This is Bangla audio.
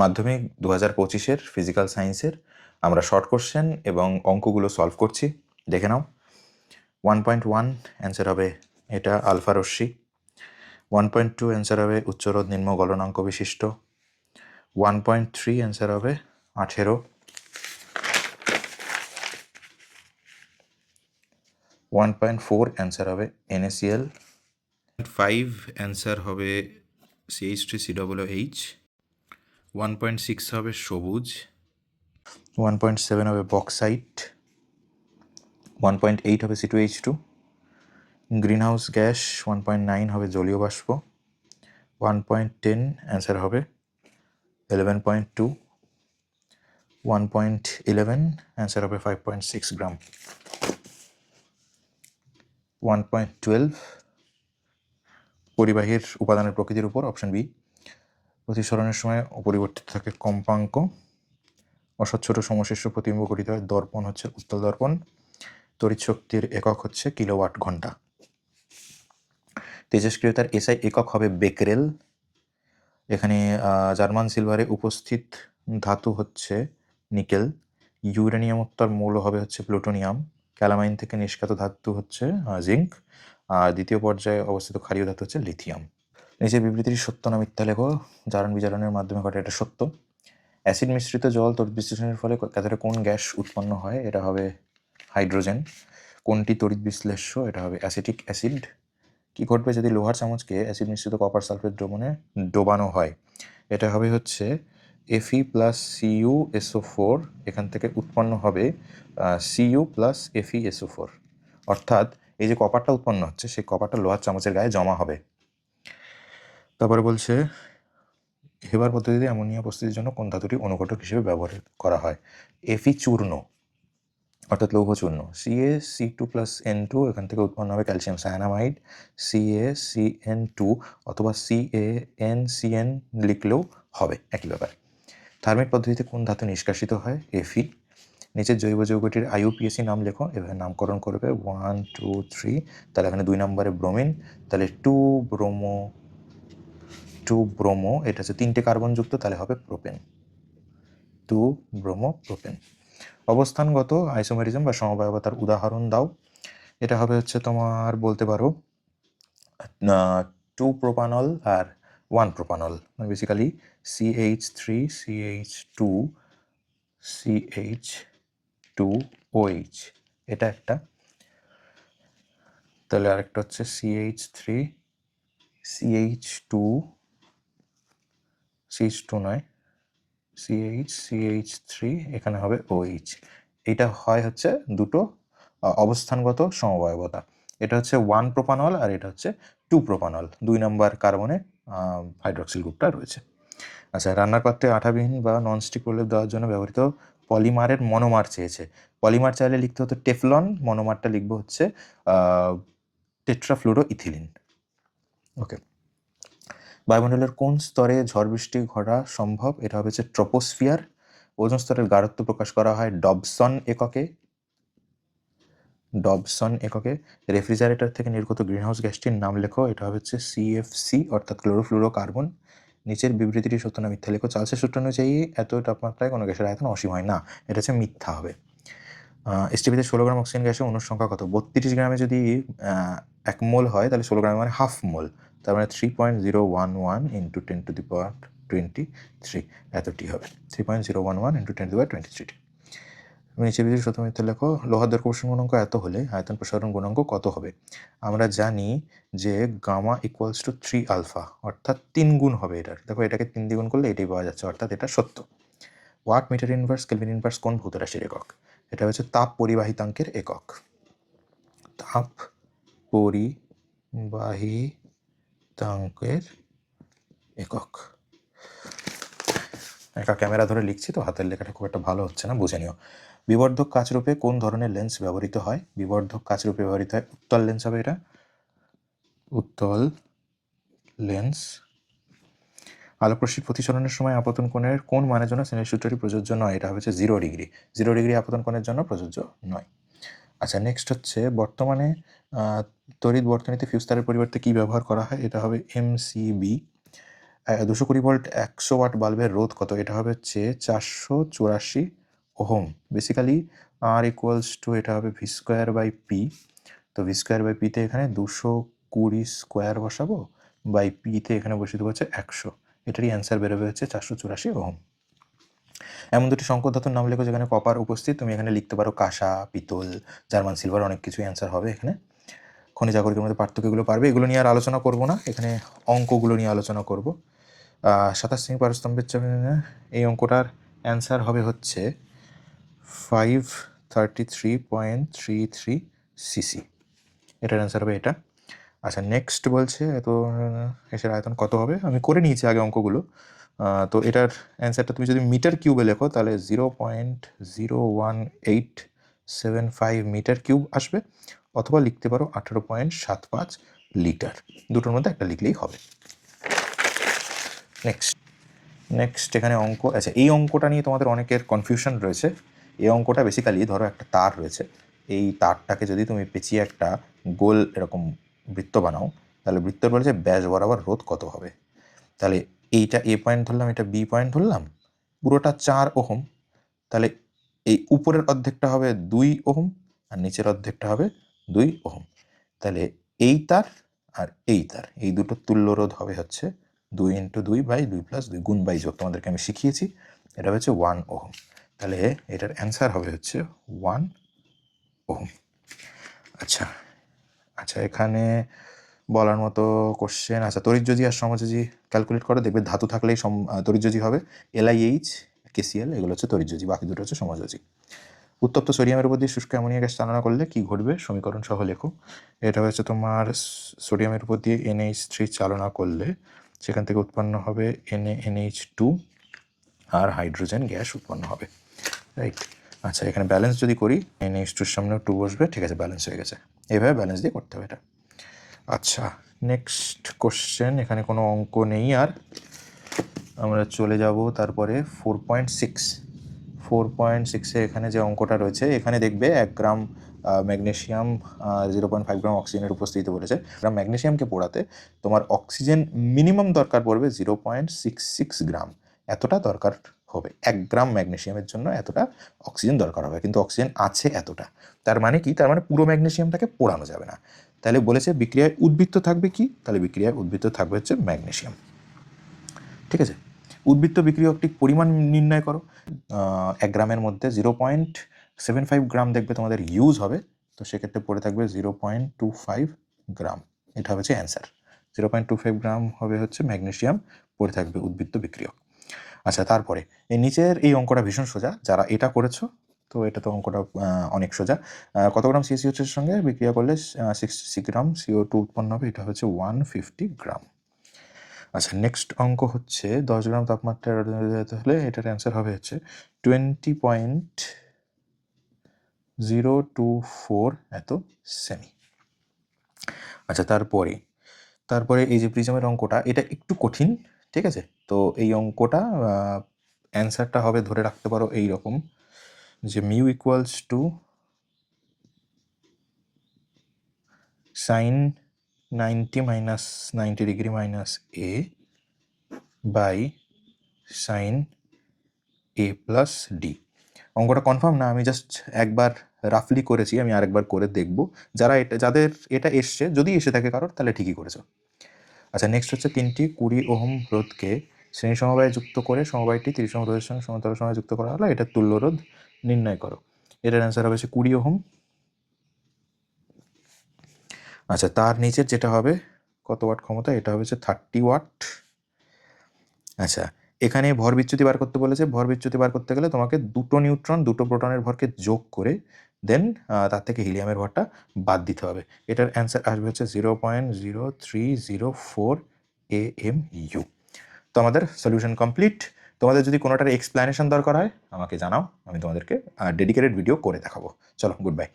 মাধ্যমিক দু হাজার পঁচিশের ফিজিক্যাল সায়েন্সের আমরা শর্ট কোশ্চেন এবং অঙ্কগুলো সলভ করছি। দেখে নাও। ওয়ান পয়েন্ট ওয়ান অ্যান্সার হবে এটা আলফা রশ্মি। ওয়ান পয়েন্ট টু অ্যান্সার হবে উচ্চরোধ নিম্ন গলনাঙ্ক বিশিষ্ট। ওয়ান পয়েন্ট থ্রি অ্যান্সার হবে আঠেরো। ওয়ান পয়েন্ট ফোর অ্যান্সার হবে এনএসিএল ফাইভ অ্যান্সার হবে CH three C double H one point six হবে সবুজ ওয়ান পয়েন্ট সেভেন হবে বক্সাইট ওয়ান পয়েন্ট এইট হবে C two H two green house gas one point nine হবে জলীয় বাষ্প ওয়ান পয়েন্ট টেন অ্যান্সার হবে eleven point two one point eleven answer হবে five point six gram one point twelve পরিবাহীর উপাদানের প্রকৃতির উপর অপশন বি প্রতিসরণের সময় অপরিবর্তিত থাকে কম্পাঙ্ক। অস্বচ্ছট সমশিষ্ট প্রতিবিম্ব গঠিত হয়। দর্পণ হচ্ছে উত্তল দর্পণ। তড়িৎ শক্তির একক হচ্ছে কিলোওয়াট ঘণ্টা। তেজস্ক্রিয়তার এসআই একক হবে বেকরেল। এখানে জার্মান সিলভারে উপস্থিত ধাতু হচ্ছে নিকেল। ইউরেনিয়ামোত্তর মৌল হবে হচ্ছে প্লুটোনিয়াম। ক্যালামাইন থেকে নিষ্কাত ধাতু হচ্ছে জিঙ্ক। আর দ্বিতীয় পর্যায়ে অবস্থিত ক্ষারীয় ধাতু হচ্ছে লিথিয়াম। নিচের বিবৃতিটি সত্য না মিথ্যা লেখো, জারণ বিজারণের মাধ্যমে ঘটে, এটা সত্য। অ্যাসিড মিশ্রিত জল তড়িৎ বিশ্লেষণের ফলে ক্যাথোডে কোন গ্যাস উৎপন্ন হয়? এটা হবে হাইড্রোজেন। কোনটি তড়িৎ বিশ্লেষ্য? এটা হবে অ্যাসিটিক অ্যাসিড। কি ঘটবে যদি লোহার চামচকে অ্যাসিড মিশ্রিত কপার সালফেট দ্রবণে ডোবানো হয়? এটা হবে হচ্ছে Fe plus CU SO four এখান থেকে উৎপন্ন হবে সিইউ প্লাস এফি এসও ফোর অর্থাৎ এই যে কপারটা উৎপন্ন হচ্ছে, সেই কপারটা লোহার চামচের গায়ে জমা হবে। তারপরে বলছে, হেবার পদ্ধতিতে অ্যামোনিয়া প্রস্তুতির জন্য কোন ধাতুটি অনুঘটক হিসেবে ব্যবহার করা হয়? এফি চূর্ণ অর্থাৎ লৌহ চূর্ণ। C two plus N two এখান থেকে উৎপন্ন হবে calcium cyanamide. CA, C N two অথবা C A N, C N লিখলেও হবে একই ব্যাপার। থার্মিক পদ্ধতিতে কোন ধাতু নিষ্কাশিত হয়? এফি। নিচের জৈব যৌগটির আইউপিএসি নাম লেখো, এভাবে নামকরণ করবে। ওয়ান, টু, থ্রি, তাহলে এখানে দুই নম্বরে ব্রোমিন, তাহলে টু ব্রোমো টু ব্রোমো এটা হচ্ছে তিনটে কার্বনযুক্ত তাহলে হবে প্রোপেন টু ব্রোমো প্রোপেন অবস্থানগত আইসোমেরিজম বা সমবায়বতার উদাহরণ দাও। এটা হবে হচ্ছে তোমার, বলতে পারো টু প্রোপানল আর ওয়ান প্রোপানল মানে basically CH three CH two CH two OH এটা একটা। তাহলে আরেকটা হচ্ছে CH three CH two CH two নয় সিএইচ সিএইচ থ্রি এখানে হবে ওএইচ এটা হয় হচ্ছে দুটো অবস্থানগত সমবায়বতা। এটা হচ্ছে ওয়ান প্রোপানল আর এটা হচ্ছে টু প্রোপানল দুই নম্বর কার্বনে হাইড্রক্সিল গ্রুপটা রয়েছে। আচ্ছা রান্নার পাত্রে আঠাবিহীন বা ননস্টিক প্রলেপ দেওয়ার জন্য ব্যবহৃত পলিমারের মনোমার চেয়েছে। পলিমার চাইলে লিখতে হতো টেফলন, মনোমারটা লিখব হচ্ছে টেট্রাফ্লুরো ইথিলিন ওকে বায়ুমণ্ডলের কোন স্তরে ঝড় বৃষ্টি ঘটা সম্ভব? এটা হবে ট্রপোস্ফিয়ার। ওজন স্তরের গাঢ়ত্ব প্রকাশ করা হয় ডবসন এককে। ডবসন এককে। রেফ্রিজারেটর থেকে নির্গত গ্রিনহাউস গ্যাসটির নাম লেখো। এটা হচ্ছে সিএফসি অর্থাৎ ক্লোরোফ্লুরো কার্বন নিচের বিবৃতিটি সত্য না মিথ্যা লেখো। চার্লসের সূত্র অনুযায়ী এত তাপমাত্রায় কোনো গ্যাসের আয়তন অসীম হয় না। এটা হচ্ছে মিথ্যা হবে। এসটিভিতে ষোলো গ্রাম অক্সিজেন গ্যাসের অনুর সংখ্যা কত? বত্রিশ গ্রামে যদি এক মোল হয়, তাহলে ষোলো গ্রামে মানে হাফ মোল। তার মানে three point zero one one into ten to the power twenty three এতটি হবে। Three point zero one one into ten to power twenty three নিচে সত্য মিথ্যা লেখো দৈর্ঘ্য প্রসারণ গুণাঙ্ক এত হলে আয়তন প্রসারণ গুণাঙ্ক কত হবে? আমরা জানি যে gamma equals to three alpha অর্থাৎ তিন গুণ হবে এটার। দেখো এটাকে তিন দ্বিগুণ করলে এটাই পাওয়া যাচ্ছে, অর্থাৎ এটা সত্য। Watt metre inverse kelvin inverse কোন ভূত রাশির একক? এটা হচ্ছে তাপ পরিবাহিতাঙ্কের একক। তাপ পরিবাহিতাঙ্কের একক। একা ক্যামেরা ধরে লিখছি তো হাতের লেখাটা খুব একটা ভালো হচ্ছে না, বুঝে নিও। বিবর্ধক কাচরূপে কোন ধরনের লেন্স ব্যবহৃত হয়? বিবর্ধক কাচরূপে ব্যবহৃত হয় উত্তল লেন্স হবে এটা। উত্তল লেন্স আলোকরশ্মির প্রতিসরণের সময় আপতন কোণের কোন মানের জন্য শ্রেণির সূত্রটি প্রযোজ্য নয়? এটা হচ্ছে জিরো ডিগ্রি জিরো ডিগ্রি আপতন কোণের জন্য প্রযোজ্য নয়। আচ্ছা নেক্সট হচ্ছে বর্তমানে তড়িৎ বর্তনীতে ফিউজ তারের পরিবর্তে কি ব্যবহার করা হয়? এটা হবে এমসিবি দুশো কুড়ি ভোল্ট একশো ওয়াট বাল্বের রোধ কত? এটা হবে হচ্ছে চারশো চুরাশি ohm. Basically R equals to এটা হবে ভি স্কোয়ার বাই পি তো ভি স্কোয়ার বাই পিতে এখানে দুশো কুড়ি স্কোয়ার বসাবো বাই পিতে এখানে বসিয়ে দেবো হচ্ছে একশো। এটারই অ্যান্সার বেরোবে হচ্ছে চারশো চুরাশি ওহম। এমন দুটি সংকট ধাতুর নাম লেখো যেখানে কপার উপস্থিত। তুমি এখানে লিখতে পারো কাঁসা, পিতল জার্মান সিলভার অনেক কিছুই অ্যান্সার হবে এখানে। খনিজ মধ্যে পার্থক্যগুলো পারবে। এগুলো নিয়ে আর আলোচনা করব না। এখানে অঙ্কগুলো নিয়ে আলোচনা করব। সাতাশ সিং পারস্তম্ভের এই অঙ্কটার অ্যান্সার হবে হচ্ছে five thirty three point three three CC এটার অ্যান্সার হবে এটা। আচ্ছা নেক্সট বলছে এত এসের আয়তন কত হবে? আমি করে নিয়েছি আগে অঙ্কগুলো। তো এটার অ্যান্সারটা তুমি যদি মিটার কিউবে লেখো, তাহলে zero point zero one eight seven five metre cube আসবে, অথবা লিখতে পারো আঠেরো পয়েন্ট সাত পাঁচ লিটার দুটোর মধ্যে একটা লিখলেই হবে। নেক্সট নেক্সট এখানে অঙ্ক আচ্ছা এই অঙ্কটা নিয়ে তোমাদের অনেকের কনফিউশন রয়েছে। এই অঙ্কটা বেসিক্যালি ধরো একটা তার রয়েছে। এই তারটাকে যদি তুমি পেঁচিয়ে একটা গোল এরকম বৃত্ত বানাও, তাহলে বৃত্তর বলেছে ব্যাস বরাবর রোধ কত হবে? তাহলে এইটা এ পয়েন্ট ধরলাম, এটা বি পয়েন্ট ধরলাম, পুরোটা চার ওহম, তাহলে এই উপরের অর্ধেকটা হবে দুই ওহম আর নিচের অর্ধেকটা হবে দুই ওহম। তাহলে এই তার আর এই তার, এই দুটো তুল্য রোধ হবে হচ্ছে দুই ইন্টু দুই বাই দুই প্লাস দুই গুণ বাই যোগ, তোমাদেরকে আমি শিখিয়েছি, এটা হচ্ছে ওয়ান ওহম। তাহলে এটার অ্যান্সার হবে হচ্ছে ওয়ান ওহম। আচ্ছা আচ্ছা এখানে বলার মতো কোশ্চেন আচ্ছা তরিজ্যোজি আর সমযোজি ক্যালকুলেট করে, দেখবে ধাতু থাকলেই সম তরিজ্যোজি হবে। এলআইএইচ কেসিএল এগুলো হচ্ছে তরিজ্যোজি বাকি দুটো হচ্ছে সমযোজি উত্তপ্ত সোডিয়ামের উপর দিয়ে শুষ্ক অ্যামোনিয়া গ্যাস চালনা করলে কি ঘটবে? সমীকরণ সহ লেখো। এটা হচ্ছে তোমার সোডিয়ামের উপর দিয়ে এনএইচ থ্রি চালনা করলে সেখান থেকে উৎপন্ন হবে এন এনএইচ টু আর হাইড্রোজেন গ্যাস উৎপন্ন হবে। রাইট আচ্ছা এখানে ব্যালেন্স যদি করি এনএইচ টুর সামনেও টু বসবে। ঠিক আছে ব্যালেন্স হয়ে গেছে। এভাবে ব্যালেন্স দিয়ে করতে হবে এটা। আচ্ছা নেক্সট কোশ্চেন এখানে কোনো অঙ্ক নেই আর। আমরা চলে যাব তারপরে four point six four point সিক্সে এখানে যে অঙ্কটা রয়েছে, এখানে দেখবে এক gram magnesium zero point five gram অক্সিজেনের উপস্থিতি বলেছে। গ্রাম ম্যাগনেশিয়ামকে পোড়াতে তোমার অক্সিজেন মিনিমাম দরকার পড়বে zero point six six gram. এতটা দরকার। হবে। এক গ্রাম ম্যাগনেশিয়ামের জন্য এতটা অক্সিজেন দরকার হবে, কিন্তু অক্সিজেন আছে এতটা। তার মানে কি? তার মানে পুরো ম্যাগনেশিয়ামটাকে পোড়ানো যাবে না। তাহলে বলেছে বিক্রিয়ায় উদ্বৃত্ত থাকবে কি? তাহলে বিক্রিয়ায় উদ্বৃত্ত থাকবে হচ্ছে ম্যাগনেশিয়াম। ঠিক আছে? উদ্বৃত্ত বিক্রিয়কটির পরিমাণ নির্ণয় করো। এক গ্রামের মধ্যে zero point seven five gram দেখবে তোমাদের ইউজ হবে। তো সেক্ষেত্রে পড়ে থাকবে zero point two five gram. এটা হচ্ছে answer. Zero point two five gram হবে হচ্ছে ম্যাগনেশিয়াম, পড়ে থাকবে উদ্বৃত্ত বিক্রিয়ক। আচ্ছা তারপরে, এই নিচের এই অঙ্কটা ভীষণ সোজা, যারা এটা করেছ, তো এটা তো অঙ্কটা অনেক সোজা। কত গ্রাম সিএসিওর সঙ্গে? বিক্রিয়া করলে সিক্সটি গ্রাম সিও টু উৎপন্ন হবে, এটা হচ্ছে ওয়ান ফিফটি গ্রাম। আচ্ছা নেক্সট অঙ্ক হচ্ছে, দশ গ্রাম তাপমাত্রা হলে এটার অ্যান্সার হবে হচ্ছে twenty point zero two four এত সেমি আচ্ছা তারপরে তারপরে এই যে প্রিজমের অঙ্কটা, এটা একটু কঠিন ঠিক আছে? তো এই অঙ্কটা অ্যান্সারটা হবে ধরে রাখতে পারো এই রকম যে mu equals to sine ninety minus ninety degree minus A by sine A plus D অঙ্কটা কনফার্ম না, আমি জাস্ট একবার রাফলি করেছি, আমি আরেকবার করে দেখব। যারা এটা, যাদের এটা এসছে, যদি এসে থাকে কারোর, তাহলে ঠিকই করেছ। আচ্ছা নেক্সট হচ্ছে তিনটি কুড়ি ওহম রোধকে শ্রেণি সমবায়ে যুক্ত করে সমবায়টি তিরিশ ওহম রোধের সঙ্গে সমান্তর সময় যুক্ত করা হলো এটা তুল্য রোধ নির্ণয় করো। এটার অ্যান্সার হবে হচ্ছে কুড়ি ওহম। আচ্ছা তার নিচের যেটা হবে, কত ওয়াট ক্ষমতা? এটা হবে হচ্ছে থার্টি ওয়াট আচ্ছা এখানে ভর বিচ্যুতি বার করতে বলেছে। ভর বিচ্যুতি বার করতে গেলে তোমাকে দুটো নিউট্রন দুটো প্রোটনের ভরকে যোগ করে দেন তার থেকে হিলিয়ামের ভরটা বাদ দিতে হবে। এটার অ্যান্সার আসবে হচ্ছে zero point zero three zero four A M U তো আমাদের সলিউশন কমপ্লিট তোমাদের যদি কোনোটার এক্সপ্লেনেশন দরকার হয়, আমাকে জানাও, আমি তোমাদেরকে ডেডিকেটেড ভিডিও করে দেখাবো। চলো গুড বাই